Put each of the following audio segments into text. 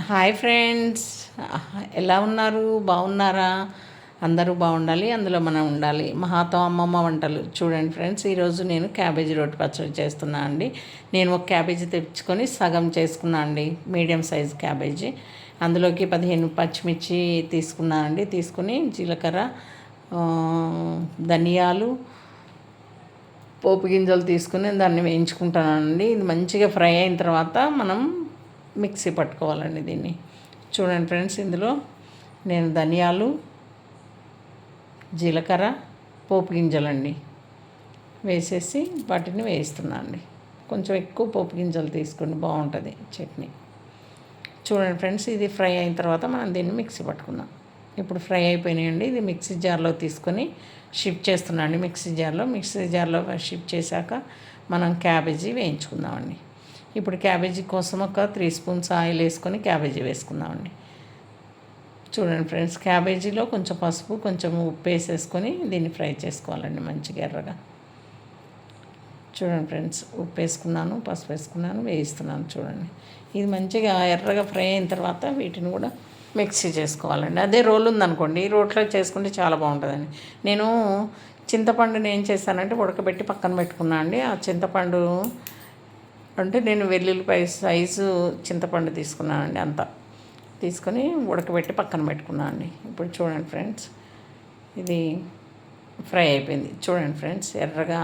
Hi friends. ఎలా ఉన్నారు? బాగున్నారా? అందరూ బాగుండాలి అందులో మనం ఉండాలి. మహాతో అమ్మమ్మ వంటలు. చూడండి ఫ్రెండ్స్ ఈరోజు నేను క్యాబేజీ రోటి పచ్చడి చేస్తున్నా అండి. నేను ఒక క్యాబేజీ తెచ్చుకొని సగం చేసుకున్నా అండి. Medium size cabbage. అందులోకి పదిహేను పచ్చిమిర్చి తీసుకున్నా అండి. తీసుకుని జీలకర్ర ధనియాలు పోపు గింజలు తీసుకుని దాన్ని వేయించుకుంటానండి. ఇది మంచిగా ఫ్రై అయిన తర్వాత మనం మిక్సీ పట్టుకోవాలండి దీన్ని. చూడండి ఫ్రెండ్స్ ఇందులో నేను ధనియాలు జీలకర్ర పోపు గింజలండి వేసేసి వాటిని వేయిస్తున్నా అండి కొంచెం ఎక్కువ పోపు గింజలు తీసుకుని బాగుంటుంది చట్నీ. చూడండి ఫ్రెండ్స్ ఇది ఫ్రై అయిన తర్వాత మనం దీన్ని మిక్సీ పట్టుకుందాం. ఇప్పుడు ఫ్రై అయిపోయినాయండి ఇది మిక్సీ జార్లో తీసుకొని షిఫ్ట్ చేస్తున్నాండి మిక్సీ జార్లో మిక్సీ జార్లో షిఫ్ట్ చేశాక మనం క్యాబేజీ వేయించుకుందామండి. ఇప్పుడు క్యాబేజీ కోసం ఒక త్రీ స్పూన్స్ ఆయిల్ వేసుకొని క్యాబేజీ వేసుకుందామండి. చూడండి ఫ్రెండ్స్ క్యాబేజీలో కొంచెం పసుపు కొంచెం ఉప్పు వేసేసుకొని దీన్ని ఫ్రై చేసుకోవాలండి మంచిగా ఎర్రగా. చూడండి ఫ్రెండ్స్ ఉప్పు వేసుకున్నాను పసుపు వేసుకున్నాను వేయిస్తున్నాను చూడండి. ఇది మంచిగా ఎర్రగా ఫ్రై అయిన తర్వాత వీటిని కూడా మిక్సీ చేసుకోవాలండి. అదే రోల్ ఉందనుకోండి ఈ రోట్లో చేసుకుంటే చాలా బాగుంటుందండి. నేను చింతపండుని ఏం చేస్తానంటే ఉడకబెట్టి పక్కన పెట్టుకున్నా అండి. ఆ చింతపండు అంటే నేను వెల్లుల్లిపాయ సైజు చింతపండు తీసుకున్నానండి అంత. తీసుకొని ఉడకబెట్టి పక్కన పెట్టుకున్నాను అండి ఇప్పుడు చూడండి ఫ్రెండ్స్ ఇది ఫ్రై అయిపోయింది. చూడండి ఫ్రెండ్స్ ఎర్రగా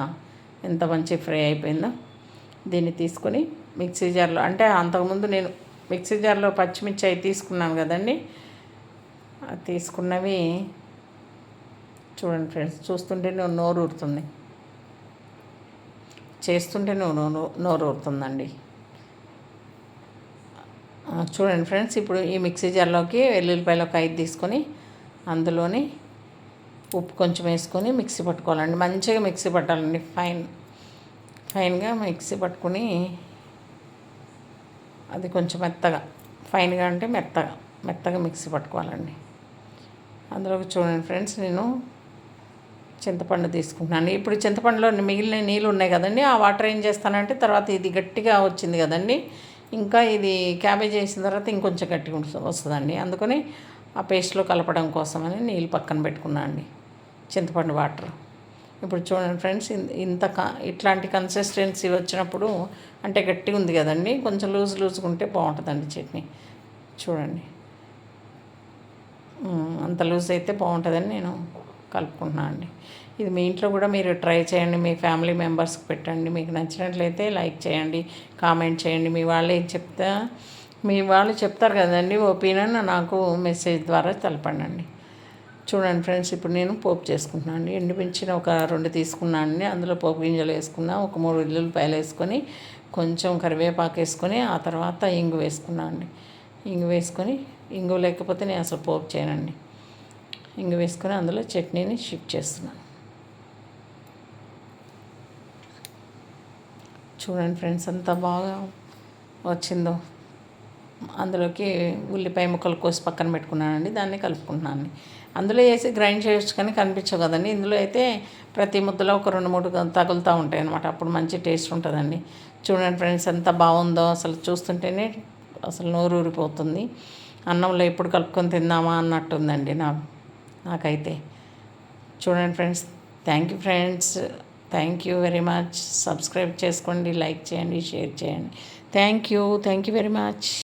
ఎంత మంచి ఫ్రై అయిపోయిందో. దీన్ని తీసుకొని మిక్సీ జార్లో అంటే అంతకుముందు నేను మిక్సీ జార్లో పచ్చిమిర్చి అవి తీసుకున్నాను కదండి. తీసుకున్నవి చూడండి ఫ్రెండ్స్ చూస్తుంటే నోరు ఊరుతుంది. చేస్తుంటే నోరు నోరు ఊరుతుందండి చూడండి ఫ్రెండ్స్ ఇప్పుడు ఈ మిక్సీ జార్లోకి వెల్లుల్లిపాయలు ఒక ఐదు తీసుకొని అందులోని ఉప్పు కొంచెం వేసుకొని మిక్సీ పట్టుకోవాలండి. మంచిగా మిక్సీ పట్టాలండి. ఫైన్ ఫైన్గా మిక్సీ పట్టుకుని అది కొంచెం మెత్తగా ఫైన్గా అంటే మెత్తగా మెత్తగా మిక్సీ పట్టుకోవాలండి. అందులోకి చూడండి ఫ్రెండ్స్ నేను చింతపండు తీసుకుంటున్నాను. ఇప్పుడు చింతపండులో మిగిలిన నీళ్ళు ఉన్నాయి కదండి ఆ వాటర్ ఏం చేస్తానంటే తర్వాత ఇది గట్టిగా వచ్చింది కదండి ఇంకా ఇది క్యాబేజ్ వేసిన తర్వాత ఇంకొంచెం గట్టిగా వస్తుందండి. అందుకని ఆ పేస్ట్లో కలపడం కోసమని నీళ్ళు పక్కన పెట్టుకున్నాను అండి చింతపండు వాటర్. ఇప్పుడు చూడండి ఫ్రెండ్స్ ఇంత ఇట్లాంటి కన్సిస్టెన్సీ వచ్చినప్పుడు అంటే గట్టిగా ఉంది కదండి కొంచెం లూజ్ లూజ్గా ఉంటే బాగుంటుందండి చట్నీ. చూడండి. అంత లూజ్ అయితే బాగుంటుందని నేను కలుపుకుంటున్నాను అండి. ఇది మీ ఇంట్లో కూడా మీరు ట్రై చేయండి మీ ఫ్యామిలీ మెంబర్స్కి పెట్టండి. మీకు నచ్చినట్లయితే లైక్ చేయండి కామెంట్ చేయండి. మీ వాళ్ళు ఏం చెప్తా మీ వాళ్ళు చెప్తారు కదండి ఒపీనియన్ నాకు మెసేజ్ ద్వారా తెలపండి చూడండి ఫ్రెండ్స్ ఇప్పుడు నేను పోపు చేసుకుంటున్నాను అండి. ఎండిపించిన ఒక రెండు తీసుకున్నాను అండి. అందులో పోపు గింజలు వేసుకున్నా ఒక మూడు ఉల్లిపాయలు వేసుకొని కొంచెం కరివేపాకు వేసుకొని ఆ తర్వాత ఇంగు వేసుకున్నాను అండి. ఇంగు వేసుకొని ఇంగు లేకపోతే నేను అసలు పోపు చేయనండి. ఇంగు వేసుకొని అందులో చట్నీని షిఫ్ట్ చేస్తున్నాను. చూడండి ఫ్రెండ్స్ అంత బాగా వచ్చిందో. అందులోకి ఉల్లిపాయ ముక్కలు కోసి పక్కన పెట్టుకున్నానండి దాన్ని కలుపుకుంటున్నాను అందులో వేసి గ్రైండ్ చేయొచ్చు కానీ కనిపించవు కదండి. ఇందులో అయితే ప్రతి ముద్దలో ఒక రెండు మూడు తగులుతూ ఉంటాయి అనమాట అప్పుడు మంచి టేస్ట్ ఉంటుందండి. చూడండి ఫ్రెండ్స్ ఎంత బాగుందో. అసలు చూస్తుంటేనే అసలు నోరు ఊరిపోతుంది అన్నంలో ఎప్పుడు కలుపుకొని తిందామా అన్నట్టుందండి నా నాకైతే. చూడండి friends thank you friends thank you very much. Subscribe చేసుకోండి లైక్ చేయండి షేర్ చేయండి. Thank you thank you very much.